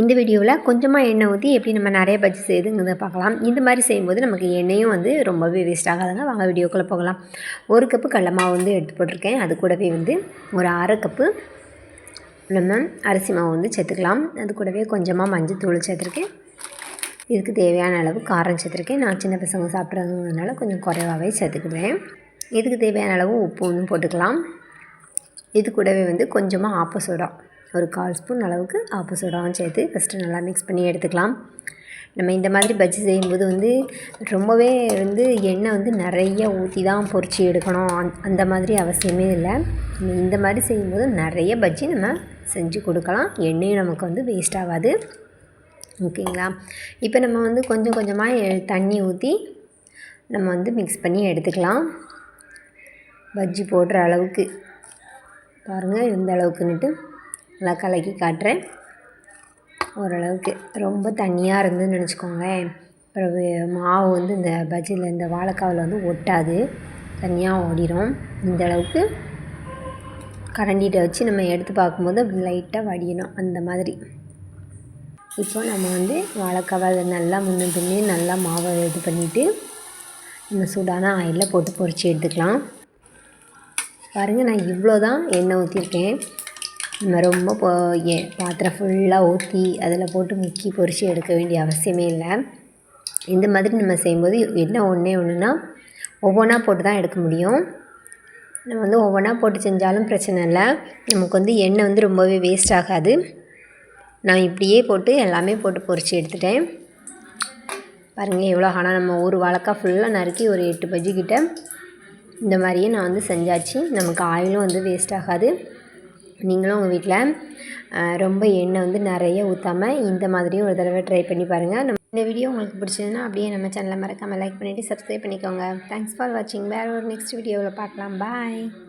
இந்த வீடியோவில் கொஞ்சமாக எண்ணெய் ஊற்றி எப்படி நம்ம நிறைய பஜ்ஜி செய்யுதுங்கிறத பார்க்கலாம். இந்த மாதிரி செய்யும்போது நமக்கு எண்ணெயும் வந்து ரொம்பவே வேஸ்ட் ஆகாதுங்க. வாங்க வீடியோக்குள்ளே போகலாம். ஒரு கப்பு கடல மாவு வந்து எடுத்து போட்டிருக்கேன். அது கூடவே வந்து ஒரு அரை கப்பு நம்ம அரிசி மாவு வந்து சேர்த்துக்கலாம். அது கூடவே கொஞ்சமாக மஞ்சள் தூள் சேர்த்துருக்கேன். இதுக்கு தேவையான அளவு காரம் சேர்த்துருக்கேன். நான் சின்ன பசங்க சாப்பிட்றதுனால கொஞ்சம் குறைவாகவே சேர்த்துக்கிடுவேன். இதுக்கு தேவையான அளவு உப்பு வந்து போட்டுக்கலாம். இது கூடவே வந்து கொஞ்சமாக ஆப்ப சோடா. ஒரு கால் ஸ்பூன் அளவுக்கு ஆப்ப சோடாவும் சேர்த்து ஃபஸ்ட்டு நல்லா மிக்ஸ் பண்ணி எடுத்துக்கலாம். நம்ம இந்த மாதிரி பஜ்ஜி செய்யும்போது வந்து ரொம்பவே வந்து எண்ணெய் வந்து நிறைய ஊற்றி தான் பொரித்து எடுக்கணும். அந் அந்த மாதிரி அவசியமே இல்லை. நம்ம இந்த மாதிரி செய்யும்போது நிறைய பஜ்ஜி நம்ம செஞ்சு கொடுக்கலாம். எண்ணெயும் நமக்கு வந்து வேஸ்ட் ஆகாது. ஓகேங்களா? இப்போ நம்ம வந்து கொஞ்சம் கொஞ்சமாக தண்ணி ஊற்றி நம்ம வந்து மிக்ஸ் பண்ணி எடுத்துக்கலாம். பஜ்ஜி போடுற அளவுக்கு. பாருங்கள் எந்த அளவுக்குன்னுட்டு. நல்லா கலக்கி காட்டுறேன். ஓரளவுக்கு ரொம்ப தண்ணியாக இருந்துன்னு நினச்சிக்கோங்களேன். பிறகு மாவு வந்து இந்த பஜ்ஜியில் இந்த வாழைக்காவில் வந்து ஒட்டாது. தனியாக ஓடிடும் இந்த அளவுக்கு கரண்டிகிட்ட வச்சு நம்ம எடுத்து பார்க்கும்போது அப்படி லைட்டாக வடியணும். அந்த மாதிரி. இப்போ நம்ம வந்து வாழைக்காவை அதை நல்லா முன்ன பின்னே நல்லா மாவை இது பண்ணிவிட்டு நம்ம சூடான ஆயிலில் போட்டு பொறிச்சு எடுத்துக்கலாம். பாருங்கள் நான் இவ்வளோ தான் எண்ணெய் ஊற்றிருக்கேன் நம்ம ரொம்ப போ ஏ பாத்திரம் ஃபுல்லாக ஊற்றி அதில் போட்டு முக்கி பொரித்து எடுக்க வேண்டிய அவசியமே இல்லை. இந்த மாதிரி நம்ம செய்யும்போது என்ன ஒன்றே ஒன்றுனா ஒவ்வொன்றா போட்டு தான் எடுக்க முடியும். நம்ம வந்து ஒவ்வொன்றா போட்டு செஞ்சாலும் பிரச்சனை இல்லை. நமக்கு வந்து எண்ணெய் வந்து ரொம்பவே வேஸ்ட் ஆகாது. நான் இப்படியே போட்டு எல்லாமே போட்டு பொரித்து எடுத்துட்டேன். பாருங்கள் எவ்வளோ ஆனால் நம்ம ஒரு வாழைக்காய் ஃபுல்லாக நறுக்கி ஒரு எட்டு பஜ்ஜி கிட்ட இந்த மாதிரியே நான் வந்து செஞ்சாச்சு. நமக்கு ஆயிலும் வந்து வேஸ்ட் ஆகாது. நீங்களும் உங்கள் வீட்டில் ரொம்ப எண்ணெய் வந்து நிறைய ஊற்றாமல் இந்த மாதிரியும் ஒரு தடவை ட்ரை பண்ணி பாருங்கள் நம்ம இந்த வீடியோ உங்களுக்கு பிடிச்சதுன்னா அப்படியே நம்ம சேனலை மறக்காமல் லைக் பண்ணிவிட்டு சப்ஸ்கிரைப் பண்ணிக்கோங்க. தேங்க்ஸ் ஃபார் வாட்சிங் வேறு ஒரு நெக்ஸ்ட் வீடியோவில் பார்க்கலாம் பாய்